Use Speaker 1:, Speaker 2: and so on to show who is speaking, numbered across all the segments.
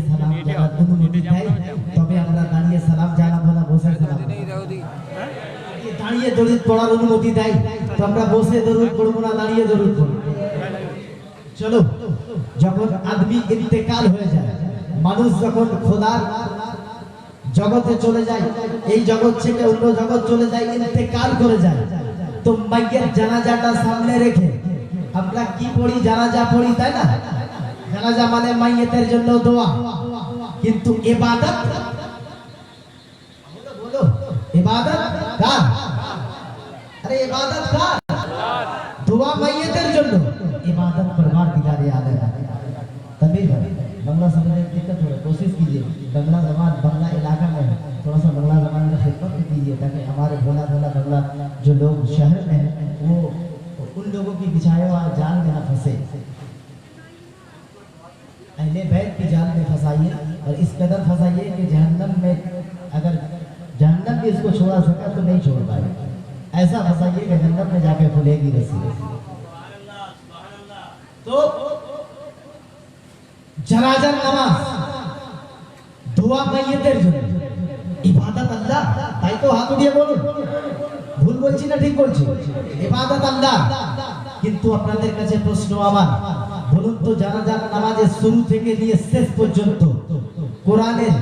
Speaker 1: দাঁড়িয়ে সালাম জানার অনুমতি দেয় তবে আমরা দাঁড়িয়ে সালাম জানাব না বসে সালাম দাঁড়িয়ে দরুদ পড়ার অনুমতি দেয়। তো আমরা বসে দরুদ পড়ব না দাঁড়িয়ে দরুদ পড়ব। চলো যখন আদমি ইন্তেকাল হয়ে যায় মানুষ যখন খোদার জগতে চলে যায় এই জগৎ থেকে অন্য জগৎ চলে যায় ইন্তেকাল করে যায় তো মাইয়ের জানাজাটা সামনে রেখে আমরা কি পড়ি জানাজা পড়ি তাই না? জানাজা মানে মাইয়েতের জন্য দোয়া। কিন্তু ইবাদত বলো ইবাদত কার? আরে ইবাদত কার? দোয়া মাইয়েতের জন্য। ইবাদত পরমার দিগারে আলে تمیل بھائی بنگلہ سمجھنے کی دقت ہو رہی کوشش کیجیے بنگلہ زبان بنگلہ علاقہ میں ہے تھوڑا سا بنگلہ زبان کا خدمت بھی کیجیے تاکہ ہمارے بھولا بھولا بنگلہ جو لوگ شہر میں ہیں، وہ ان لوگوں کی بچھایا ہوا جال میں نہ پھنسے۔ اہل بیت کی جان میں پھنسائیے اور اس قدر پھنسائیے کہ جہنم میں اگر جہنم بھی اس کو چھوڑا سکا تو نہیں چھوڑ پائے ایسا پھنسائیے کہ جہنم میں جا کے کھلے گی رسی۔ تو جنازہ نماز، دعا میت عبادت اللہ تائی تو তাই তো হাত উঠিয়ে বলুন ভুল বলছি না عبادت اللہ کین تو اپنا دیکھنا কাছে پرسنو آمان বলুন তো জানাজার নামাজের শুরু থেকে নিয়ে শেষ পর্যন্ত কোরআনের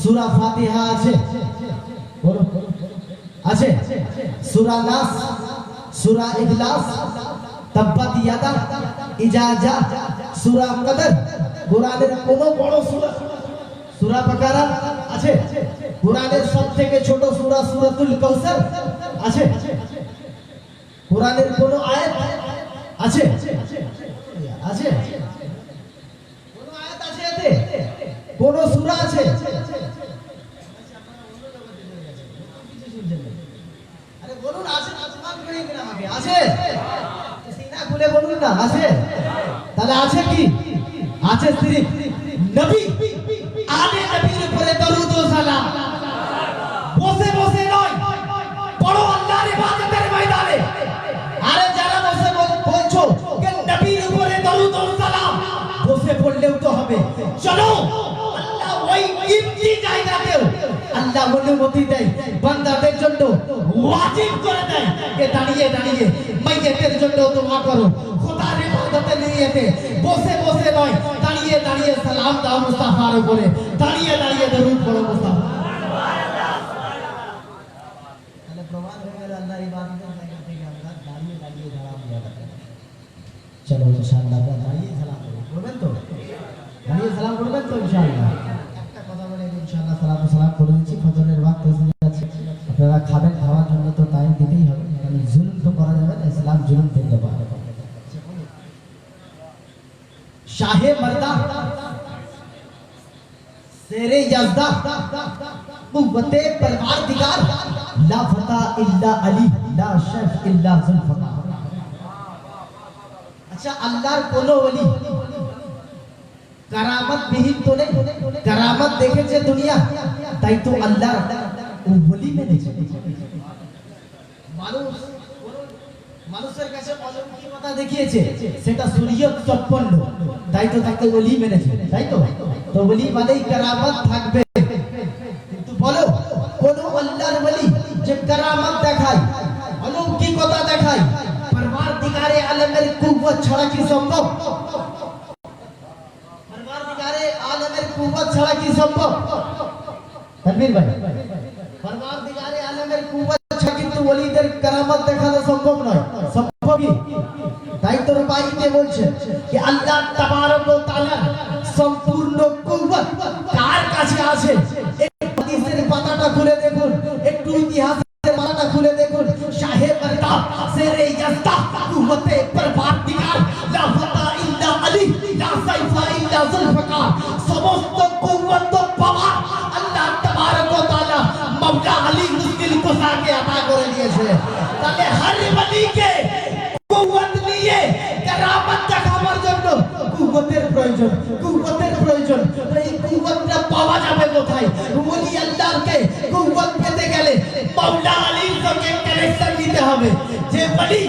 Speaker 1: সূরা ফাতিহা আছে? আছে? সূরা নাস, সূরা ইখলাস, তাব্বাত ইয়াদা, ইজাজা, সূরা কদর, কোরআনের কোন বড় সূরা সূরা বাকারা আছে? কোরআনের সবথেকে ছোট সূরা সূরাতুল কাউসার আছে? কোরআনের কোন আয়াত আছে? আছে? কোন আয়াত আছে এতে? কোন সূরা আছে? আরে বলুন, আছে আসমান করে কিনা আছে? সিনা খুলে বলুন না, আছে? তাহলে আছে কি? আছে শ্রী নবী? চলো। আল্লাহ ওই ইমতি জায়গাতেও আল্লাহ অনুমতি দেয়, বান্দাদের জন্য ওয়াজিব করে দেয়। যে দাঁড়িয়ে দাঁড়িয়ে মাইয়েতের জন্য দোয়া দাঁড়িয়ে দাঁড়িয়ে সালাম দাও মুস্তাফার উপরে। দাঁড়িয়ে দাঁড়িয়ে দরুদ পড়ো মুস্তাফা। দাঁড়িয়ে সালাম করবেন তো? নিয়ে সালাম করবেন তো ইনশাআল্লাহ একটা কথা বলে ইনশাআল্লাহ সালাম করে দিচ্ছি ফজরের আছে আপনারা খাবেন খাওয়ার জন্য তো টাইম দিতেই হবে কারণ জুলুম তো করা যাবে না ইসলাম জুলুম থেকে পারে শাহে মর্দা سیرے یزدہ قوتِ پروردگار لا فتح الا علی لا شیف الا ذلفتہ اچھا اللہ کونو ولی কারামত বিহীন তো নেই কারামত দেখেছে দুনিয়া তাই তো আল্লাহ ওলি মেনেছে মানুষ মানুষের কাছে অলৌকিকতা দেখিয়েছে সেটা তাই তো তাকে তাই তো? তো কারামত থাকবে। কিন্তু বলো কোন আল্লাহর ওলি যে কারামত দেখায়, অলৌকিকতা দেখায় পরওয়ারদিগারে আলমের কুওয়াত ছাড়া কি সম্ভব? কুওয়াত ছাড়া কি সম্ভব? তানভীর ভাই। পরওয়ারদিগারে আলমের কুওয়াত ছাড়া কিন্তু ওলিদের কারামত দেখানো সম্ভব নয়। সম্ভব কি? তাই তো রুবাইতে বলছেন যে আল্লাহ তাবারক ওয়া তাআলা সম্পূর্ণ কুওয়াত কার কাছে আছে? একটু হাদিসের পাতাটা খুলে দেখুন। একটু ইতিহাসের প্রয়োজন কুওয়াতের প্রয়োজন এই কুওয়াতটা পাওয়া যাবে কোথায় ওলি আল্লাহকে কুওয়াত পেতে গেলে মাওলানা আলীর সঙ্গে কানেকশন নিতে হবে যে বলি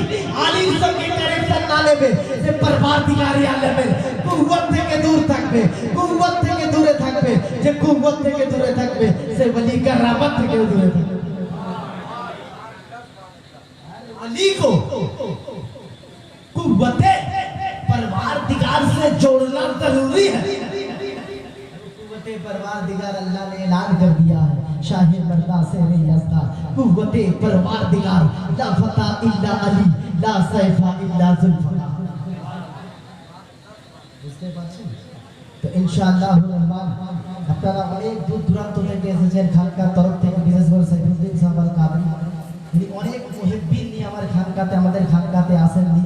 Speaker 1: আলীর সঙ্গে কানেকশন না নেবে সে পরবারদিগারি আল্লাহ নেবে কুওয়াত থেকে দূর থাকবে কুওয়াত থেকে দূরে থাকবে যে কুওয়াত থেকে দূরে থাকবে সে বলি কারামত থেকে দূরে থাকবে আলী কো কুওয়াতে ضروری ہے۔ قوت پروردگار اللہ نے اعلان کر دیا ہے۔ شاہ مردہ سے نہیں ہستا قوت پروردگار، لا فتح الا علی، لا سیفہ الا ذلفہ اس دو دوران تو میں کیسے چیر خان کا طرف تھے দূর দূরান্ত থেকে এসেছেন খানকার তরফ থেকে বিশেষ করে সাইফুদ্দিন نہیں ہمارے خان کا تھے، ہمارے خان کا تھے، آسن আসেন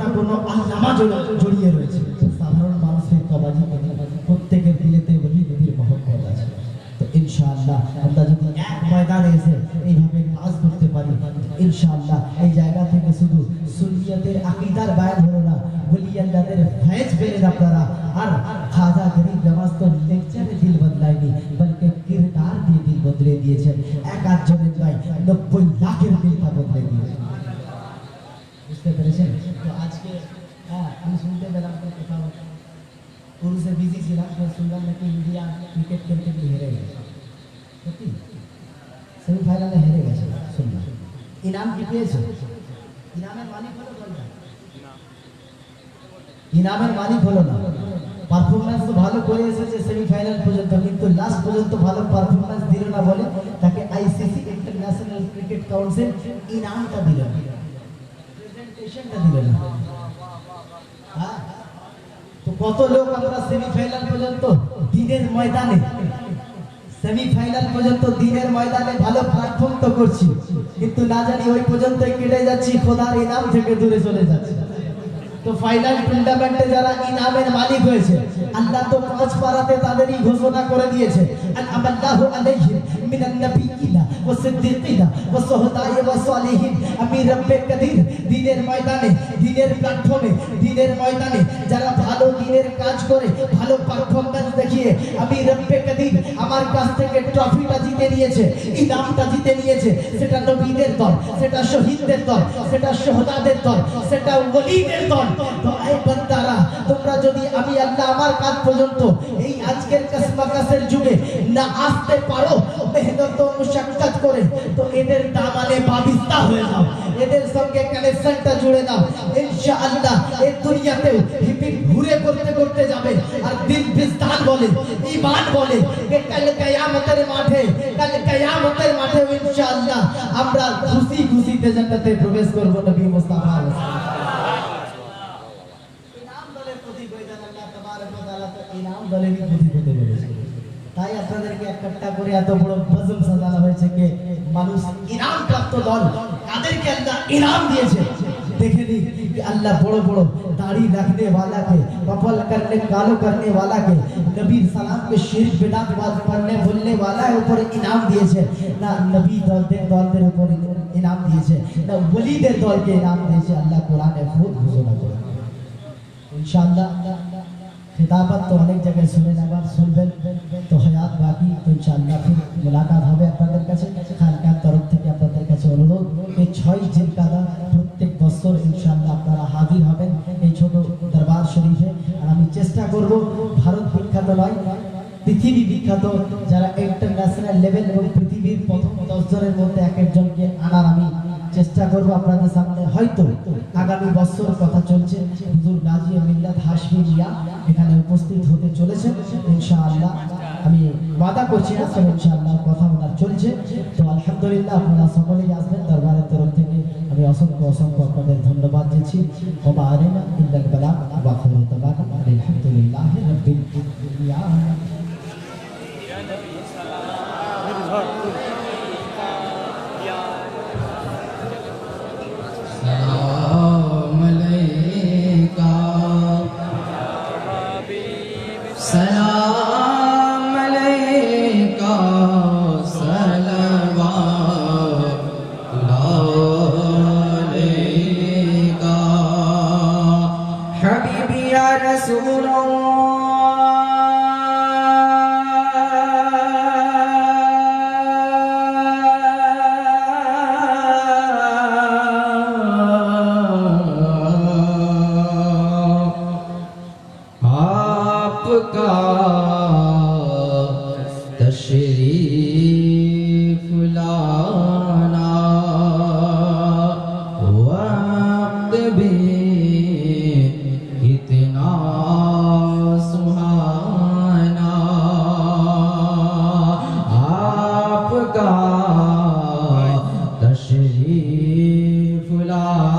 Speaker 1: না কোনো আল্লামা জড়িয়ে রয়েছে। সাধারণ মানুষের কবাজি প্রত্যেকের দিলেতে বলি নবীর মহব্বত আছে। তো ইনশাআল্লাহ দিয়েছেন। এক আধজনের নয় নব্বই লাখের দিলটা বদলে দিয়েছেন। বুঝতে পেরেছেন তো আজকে হ্যাঁ আমি শুনতে পেলাম তো কোথাও পুরুষে বিজি ছিলাম তো শুনলাম নাকি ইন্ডিয়া ক্রিকেট খেলতে গিয়ে হেরে গেছে সত্যি সেমিফাইনালে হেরে গেছে শুনলাম ইনাম কি পেয়েছে ইনামের মালিক হলো দলটা ইনামের মালিক হলো না পারফরমেন্স তো ভালো করে এসেছে সেমিফাইনাল পর্যন্ত কিন্তু লাস্ট পর্যন্ত ভালো পারফরমেন্স দিল না বলে তাকে আইসিসি ইন্টারন্যাশনাল ক্রিকেট কাউন্সিল ইনামটা দিল না তো কত লোক আমরা সেমিফাইনাল পর্যন্ত দিনের ময়দানে সেমিফাইনাল পর্যন্ত দিনের ময়দানে ভালো পারফর্ম তো করছি। কিন্তু না জানি ওই পর্যন্ত কেটে যাচ্ছি, খোদার ইনাম থেকে দূরে চলে যাচ্ছে। তো ফাইনাল টুর্নামেন্টে যারা ইনামের মালিক হয়েছে, আল্লাহ তো পাঁচ পারাতে তাদেরই ঘোষণা করে দিয়েছে। যারা ভালো দিনের কাজ করে, ভালো পারফরম্যান্স দেখিয়ে, আমি রব্বে কদির, আমার কাছ জিতে নিয়েছে ইনামটা জিতে নিয়েছে, সেটা নবীদের দল, সেটা শহীদদের দল, সেটা শহদাদের দল, সেটা ওলিদের দল। তো এই বান্দারা, তোমরা যদি আমি আল্লাহ আমার কাজ পর্যন্ত এই আজকের কাসমাকাসের যুগে না আসতে পারো, মেহনত মুশাক্কাত করে, তো এদের দামানে বাবিস্তা হয়ে যাও। এদের সঙ্গে কানেকশনটা জুড়ে দাও ইনশাআল্লাহ এই দুনিয়াতেও হিপিক ঘুরে করতে করতে যাবে আর দিল বিস্তার বলে ঈমান বলে যে কাল কিয়ামতের মাঠে কাল কিয়ামতের মাঠে ইনশাআল্লাহ আমরা খুশি খুশিতে জান্নাতে প্রবেশ করব নবী মুস্তাফা ইনাম দলের প্রতিবেদন আল্লাহ তাবারক ওয়া তাআলা তো ইনাম দলেরই প্রতিবেদন বলেছে তাই আপনাদেরকে একটা করে এত বড় বজম সাজানো হয়েছে যে মানুষ ইনাম প্রাপ্ত দল কাদেরকে আল্লাহ ইনাম দিয়েছে দেখে নি कि अल्लाह बड़ो बड़ो दाढ़ी रखने वाला के कपल करने कालो करने वाला के नबी सलाम के शिरक बिदात बात पढ़ने बोलने वाला है ऊपर इनाम দিয়েছে না নবী দলদের দলদের উপর ইনাম দিয়েছে না ওলিদের দলকে ইনাম দিয়েছে আল্লাহ কোরআনে খুব ঘোষণা করে इंशाल्लाह খেতাবত তো অনেক জায়গায় শুনেন আবার শুনবেন। তো হায়াত বাকি তো ইনশাআল্লাহ ফির মুলাকাত হবে আপনাদের কাছে। খানকার তরফ থেকে আপনাদের কাছে অনুরোধ, এই ছয় জিলকাদা প্রত্যেক বছর ইনশাআল্লাহ আপনারা হাজির হবেন এই ছোট দরবার শরীফে। আর আমি চেষ্টা করব, ভারত বিখ্যাত নয়, পৃথিবী বিখ্যাত, যারা ইন্টারন্যাশনাল লেভেল এবং পৃথিবীর প্রথম দশ জনের মধ্যে এক একজনকে আনার আমি চেষ্টা করব আপনাদের সামনে। হয়তো আগামী বছর কথা চলছে, হুজুর গাজী আমিল্লাদ হাসমি মিয়া এখানে উপস্থিত হতে চলেছে ইনশাআল্লাহ আমি বাধা করছি না তবে ইনশাআল্লাহ কথা ওনার চলছে। তো আলহামদুলিল্লাহ আপনারা সকলেই আসবেন দরবারের তরফ থেকে। আমি অসংখ্য অসংখ্য আপনাদের ধন্যবাদ দিচ্ছি। আলহামদুলিল্লাহ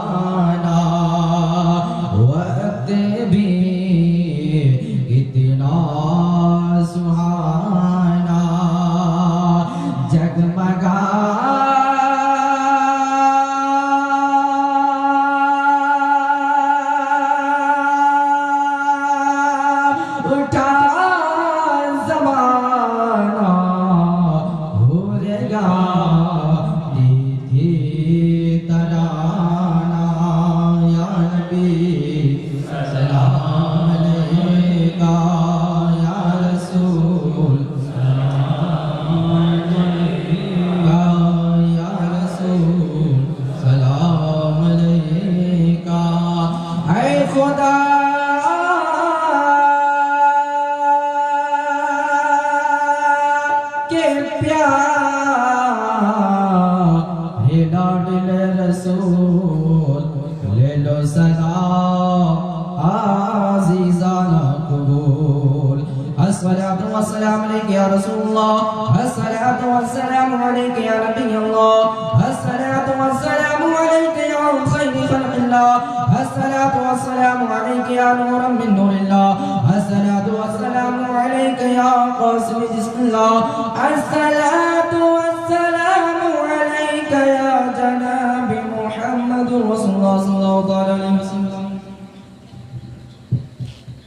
Speaker 2: लाना वक्त خدا، کے پیار ہے لاڈل رسول، لے لو صدا، عزیزانہ قبول۔ السلام والسلام علیک یا رسول اللہ السلام والسلام علیک اللہ۔ الصلاة والسلام عليك يا نورا من نور الله. الصلاة والسلام عليك يا قاسم بسم الله. الصلاة والسلام عليك يا جناب محمد رسول الله صلى الله عليه وسلم.